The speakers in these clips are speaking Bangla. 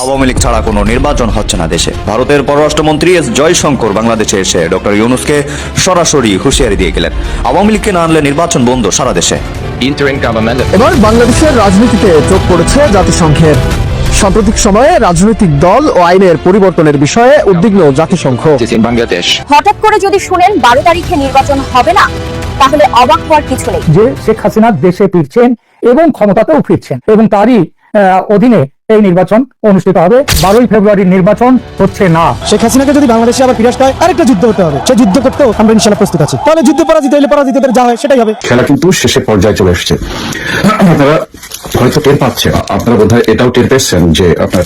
আওয়ামী লীগ ছাড়া কোনো নির্বাচন হচ্ছে না দেশে। ভারতের পররাষ্ট্রমন্ত্রী এস জয়শঙ্কর বাংলাদেশে এসে ডক্টর ইউনুসকে সরাসরি হুঁশিয়ারি দিয়ে গেলেন। আওয়ামী লীগকে না আনলে নির্বাচন বন্ধ সারা দেশে। এবার বাংলাদেশের রাজনীতিতে চোখ পড়েছে জাতিসংঘের। সাম্প্রতিক সময়ে রাজনৈতিক দল ও আইনের পরিবর্তনের বিষয়ে উদ্বিগ্ন জাতিসংঘ। Bangladesh. হঠাৎ করে যদি শুনেন বারো তারিখে নির্বাচন হবে না তাহলে অবাক হওয়ার কিছু নেই। যে শেখ হাসিনা দেশে ফিরছেন এবং ক্ষমতাতেও ফিরছেন এবং তারই আহ, অধীনে এই নির্বাচন অনুষ্ঠিত হবে। বারোই ফেব্রুয়ারির নির্বাচন হচ্ছে না। শেখ হাসিনাকে যদি বাংলাদেশে আবার ফিরে আসতে হয় আরেকটা যুদ্ধ হতে হবে। সে যুদ্ধ করতেও আমরা ইনশাল্লাহ প্রস্তুত আছি। তাহলে যুদ্ধ পরাজিত হলে পরাজিতদের যা হয় সেটাই হবে। খেলা কিন্তু শেষে পর্যায়ে চলে এসেছে। তারা হয়তো টের পাচ্ছে আপনারা বোধহয় এটাও টের পেয়েছেন যে আপনার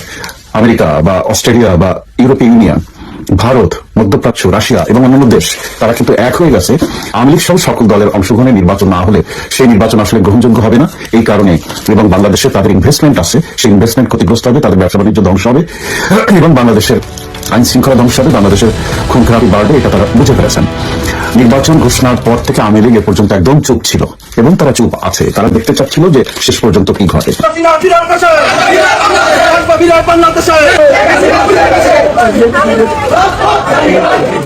আমেরিকা বা অস্ট্রেলিয়া বা ইউরোপীয় ইউনিয়ন ভারত, মধ্যপ্রাচ্য, রাশিয়া এবং অন্যান্য দেশ, তারা কিন্তু এক হয়ে গেছে। আওয়ামী লীগ সহ সকল দলের অংশগ্রহণে নির্বাচন না হলে সেই নির্বাচন আসলে গ্রহণযোগ্য হবে না। এই কারণে এবং বাংলাদেশে তাদের ইনভেস্টমেন্ট আছে। সেই ইনভেস্টমেন্ট ক্ষতিগ্রস্ত হবে, তাদের ব্যবসা বাণিজ্য ধ্বংস হবে এবং বাংলাদেশের আইন শৃঙ্খলা ধ্বংস হবে, বাংলাদেশের খুন খারাপি বাড়বে, এটা তারা বুঝে ফেলেছেন। নির্বাচন ঘোষণার পর থেকে আওয়ামী লীগ এ পর্যন্ত একদম চুপ ছিল এবং তারা চুপ আছে। তারা দেখতে চাচ্ছিল যে শেষ পর্যন্ত কি ঘটে।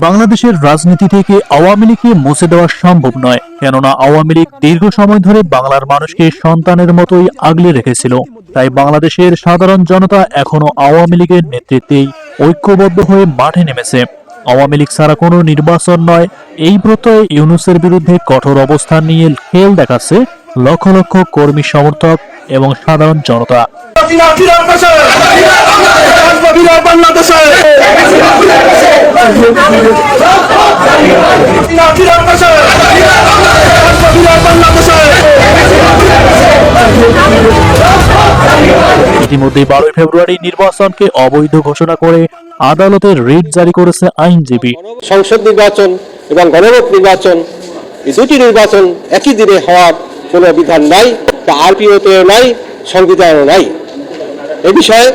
বাংলাদেশের রাজনীতি থেকে আওয়ামী লীগকে মুছে দেওয়া সম্ভব নয়, কেননা আওয়ামী লীগ দীর্ঘ সময় ধরে বাংলার মানুষকে সন্তানের মতোই আগলে রেখেছিল। তাই বাংলাদেশের সাধারণ জনতা এখনও আওয়ামী লীগের নেতৃত্বেই ঐক্যবদ্ধ হয়ে মাঠে নেমেছে। আওয়ামী লীগ ছাড়া কোনো নির্বাচন নয়, এই প্রত্যয়ে ইউনুসের বিরুদ্ধে কঠোর অবস্থান নিয়ে খেল দেখাচ্ছে লক্ষ লক্ষ কর্মী সমর্থক এবং সাধারণ জনতা। ইতিমধ্যে বারোই ফেব্রুয়ারি নির্বাচনকে অবৈধ ঘোষণা করে আদালতের রিট জারি করেছে আইনজীবী। সংসদ নির্বাচন এবং গণভোট নির্বাচন, এই দুটি নির্বাচন একই দিনে হওয়ার কোনো বিধান নাই তা আরপিওতেও নাই, সংবিধানও নাই। এ বিষয়ে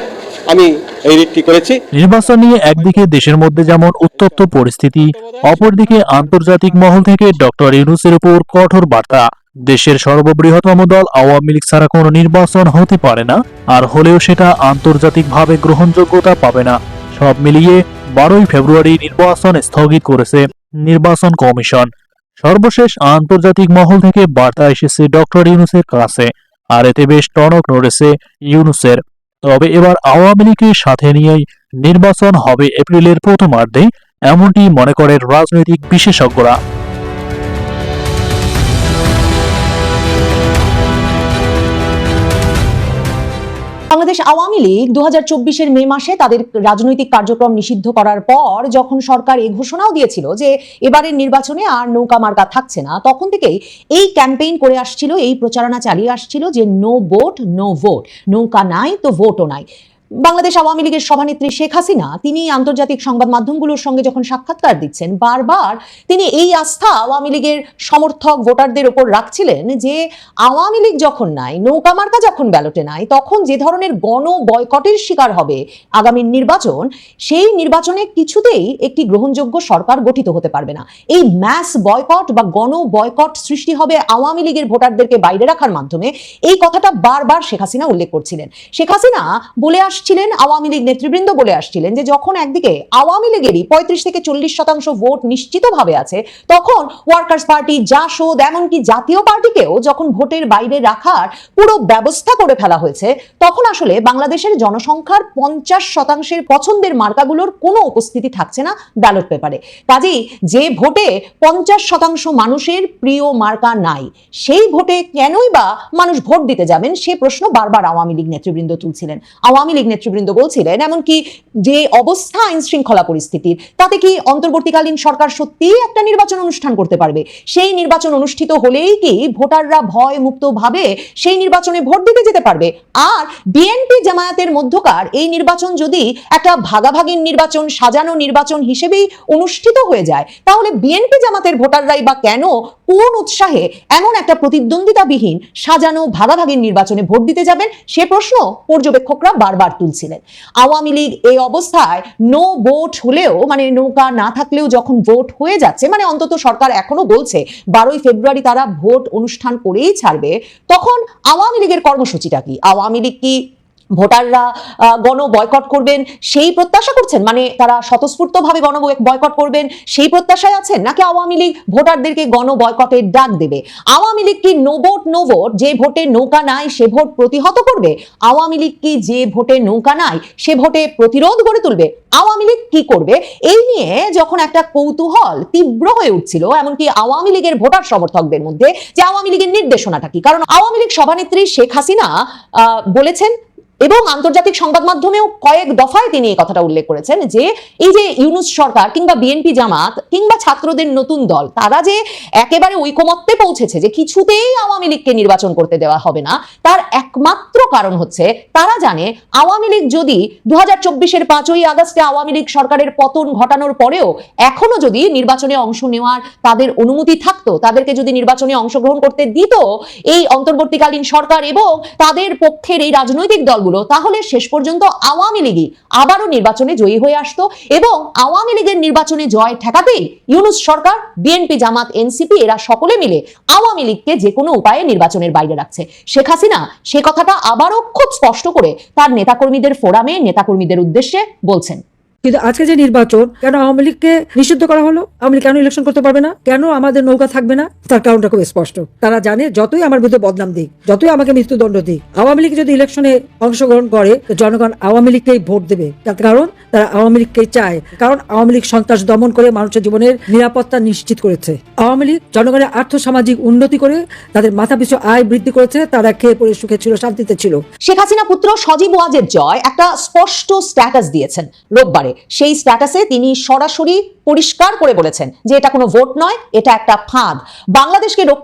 আমি এই রিটটি করেছি। নির্বাচন নিয়ে একদিকে দেশের মধ্যে যেমন উত্তপ্ত পরিস্থিতি, অপরদিকে আন্তর্জাতিক মহল থেকে ডক্টর ইউনুসের উপর কঠোর বার্তা। দেশের সর্ববৃহত্তম দল আওয়ামী লীগ ছাড়া কোনো নির্বাচন হতে পারে না, আর হলেও সেটা আন্তর্জাতিকভাবে গ্রহণযোগ্যতা পাবে না। সব মিলিয়ে বারোই ফেব্রুয়ারি নির্বাচন স্থগিত করেছে নির্বাচন কমিশন। সর্বশেষ আন্তর্জাতিক মহল থেকে বার্তা এসেছে ডক্টর ইউনুসের কাছে, আর এতে বেশ টনক নড়েছে ইউনুসের। তবে এবার আওয়ামী লীগের সাথে নিয়েই নির্বাচন হবে এপ্রিলের প্রথমার্ধে, এমনটি মনে করেন রাজনৈতিক বিশেষজ্ঞরা। বাংলাদেশ আওয়ামী লীগ দু হাজার মে মাসে তাদের রাজনৈতিক কার্যক্রম নিষিদ্ধ করার পর যখন সরকার এই ঘোষণাও দিয়েছিল যে এবারের নির্বাচনে আর নৌকা মার্কা থাকছে না, তখন থেকেই এই ক্যাম্পেইন করে আসছিল, এই প্রচারণা চালিয়ে আসছিল যে নো ভোট নো ভোট নৌকা নাই তো ভোটও নাই। বাংলাদেশ আওয়ামী লীগের সভানেত্রী শেখ হাসিনা, তিনি আন্তর্জাতিক সংবাদ মাধ্যমগুলোর সঙ্গে যখন সাক্ষাৎকার দিচ্ছেন, বারবার তিনি এই আস্থা আওয়ামী লীগের সমর্থক ভোটারদের ওপর রাখছিলেন যে আওয়ামী লীগ যখন নাই, নৌকা মার্কা যখন ব্যালটে নাই, তখন যে ধরনের গণ বয়কটের শিকার হবে আগামী নির্বাচন, সেই নির্বাচনে কিছুতেই একটি গ্রহণযোগ্য সরকার গঠিত হতে পারবে না। এই ম্যাস বয়কট বা গণ বয়কট সৃষ্টি হবে আওয়ামী লীগের ভোটারদেরকে বাইরে রাখার মাধ্যমে, এই কথাটা বারবার শেখ হাসিনা উল্লেখ করছিলেন। শেখ হাসিনা বলে আসছিলেন আওয়ামী লীগ নেতৃবৃন্দ বলে আসছিলেন যে যখন একদিকে আওয়ামী লীগেরই পঁয়ত্রিশ থেকে চল্লিশ শতাংশ ভোট নিশ্চিতভাবে আছে, তখন ওয়ার্কার্স পার্টি জাসদ এমনকি জাতীয় পার্টিকেও যখন ভোটের বাইরে রাখার পুরো ব্যবস্থা করে ফেলা হয়েছে, তখন আসলে বাংলাদেশের জনসংখ্যার পঞ্চাশ শতাংশের পছন্দের মার্কাগুলোর কোনো উপস্থিতি থাকছে না ব্যালট পেপারে। কাজেই যে ভোটে পঞ্চাশ শতাংশ মানুষের প্রিয় মার্কা নাই, সেই ভোটে কেনই বা মানুষ ভোট দিতে যাবেন, সে প্রশ্ন বারবার আওয়ামী লীগ নেতৃবৃন্দ তুলছিলেন। আওয়ামী লীগ নেতৃবৃন্দ বলছিলেন, এমনকি যে অবস্থা আইন শৃঙ্খলা পরিস্থিতির, তাতে কি অন্তর্বর্তীকালীন সরকার সত্যিই একটা নির্বাচন অনুষ্ঠান করতে পারবে? সেই নির্বাচন অনুষ্ঠিত হলেই কি ভোটাররা ভয় মুক্ত ভাবে সেই নির্বাচনে ভোট দিতে যেতে পারবে? আর বিএনপি জামায়াতের মধ্যকার এই নির্বাচন যদি একটা ভাগাভাগির নির্বাচন, সাজানো নির্বাচন হিসেবেই অনুষ্ঠিত হয়ে যায়, তাহলে বিএনপি জামাতের ভোটাররাই বা কেন কোন উৎসাহে এমন একটা প্রতিদ্বন্দ্বিতাবিহীন, সাজানো ভাগাভাগির নির্বাচনে ভোট দিতে যাবেন? সে প্রশ্ন পর্যবেক্ষকরা বারবার তুলছিলেন। আওয়ামী লীগ এই অবস্থায় নো ভোট হলেও মানে নৌকা না থাকলেও যখন ভোট হয়ে যাচ্ছে মানে অন্তত সরকার এখনও বলছে, বারোই ফেব্রুয়ারি তারা ভোট অনুষ্ঠান করেই ছাড়বে, তখন আওয়ামী লীগের কর্মসূচিটা কি? আওয়ামী লীগ কি ভোটাররা গণ বয়কট করবেন, সেই প্রত্যাশা করছেন? মানে তারা স্বতঃস্ফূর্তভাবে গণ বয়কট করবেন, সেই প্রত্যাশায় আছেন? নাকি আওয়ামী লীগ ভোটারদেরকে গণ বয়কটের ডাক দেবে? আওয়ামী লীগ কি নো ভোট নো ভোট যে ভোটে নৌকা নাই, সে ভোট প্রতিহত করবে? আওয়ামী লীগ কি যে ভোটে নৌকা নাই, সে ভোটে প্রতিরোধ গড়ে তুলবে? আওয়ামী লীগ কি করবে? এই নিয়ে যখন একটা কৌতূহল তীব্র হয়ে উঠছিল, এমনকি আওয়ামী লীগের ভোটার সমর্থকদের মধ্যে, যে আওয়ামী লীগের নির্দেশনাটা কি? কারণ আওয়ামী লীগ সভানেত্রী শেখ হাসিনা বলেছেন এবং আন্তর্জাতিক সংবাদ মাধ্যমেও কয়েক দফায় তিনি এই কথাটা উল্লেখ করেছেন যে এই যে ইউনুস সরকার কিংবা বিএনপি জামাত কিংবা ছাত্রদের নতুন দল, তারা যে একেবারে ঐকমত্যে পৌঁছেছে যে কিছুতেই আওয়ামী লীগকে নির্বাচন করতে দেওয়া হবে না, তার একমাত্র কারণ হচ্ছে তারা জানে আওয়ামী লীগ যদি দু হাজার চব্বিশের পাঁচই আগস্টে আওয়ামী লীগ সরকারের পতন ঘটানোর পরেও এখনও যদি নির্বাচনে অংশ নেওয়ার তাদের অনুমতি থাকতো, তাদেরকে যদি নির্বাচনে অংশগ্রহণ করতে দিত এই অন্তর্বর্তীকালীন সরকার এবং তাদের পক্ষের এই রাজনৈতিক দলগুলো তাহলে শেষ পর্যন্ত আওয়ামী লীগই আবারও নির্বাচনে জয়ী হয়ে আসতো এবং আওয়ামী লীগের নির্বাচনে জয় ঠেকাতেই ইউনুস সরকার, বিএনপি, জামাত, এনসিপি এরা সকলে মিলে আওয়ামী লীগকে যে কোনো উপায়ে নির্বাচনের বাইরে রাখছে। শেখ হাসিনা সে কথাটা আবারও খুব স্পষ্ট করে তার নেতাকর্মীদের ফোরামে, নেতাকর্মীদের উদ্দেশ্যে বলছেন। কিন্তু আজকে যে নির্বাচন, কেন আওয়ামী লীগকে নিষিদ্ধ করা হলো? আওয়ামী লীগ কেন ইলেকশন করতে পারবে না? কেন আমাদের নৌকা থাকবে না? তার কারণটা খুব স্পষ্ট। তারা জানে যতই আমার বিরুদ্ধে বদনাম দিক, যতই আমাকে মৃত্যুদণ্ড দিক, আওয়ামী লীগ যদি ইলেকশনে অংশগ্রহণ করে জনগণ আওয়ামী লীগকেই ভোট দেবে। তার কারণ, তারা আওয়ামী লীগকেই চায়। কারণ আওয়ামী লীগ সন্ত্রাস দমন করে মানুষের জীবনের নিরাপত্তা নিশ্চিত করেছে। আওয়ামী লীগ জনগণের আর্থ সামাজিক উন্নতি করে তাদের মাথা পিছু আয় বৃদ্ধি করেছে, তারা খেয়ে পরে সুখে ছিল, শান্তিতে ছিল। শেখ হাসিনা পুত্র সজীব ওয়াজেদ জয় একটা স্পষ্ট স্ট্যাটাস দিয়েছেন রোববারে। সেই স্ট্যাটাসে তিনি সরাসরি পরিষ্কার করে বলেছেন যে এটা কোনো ভোট নয়, এটা একটা ফাঁদ। বাংলাদেশকে রক্ষা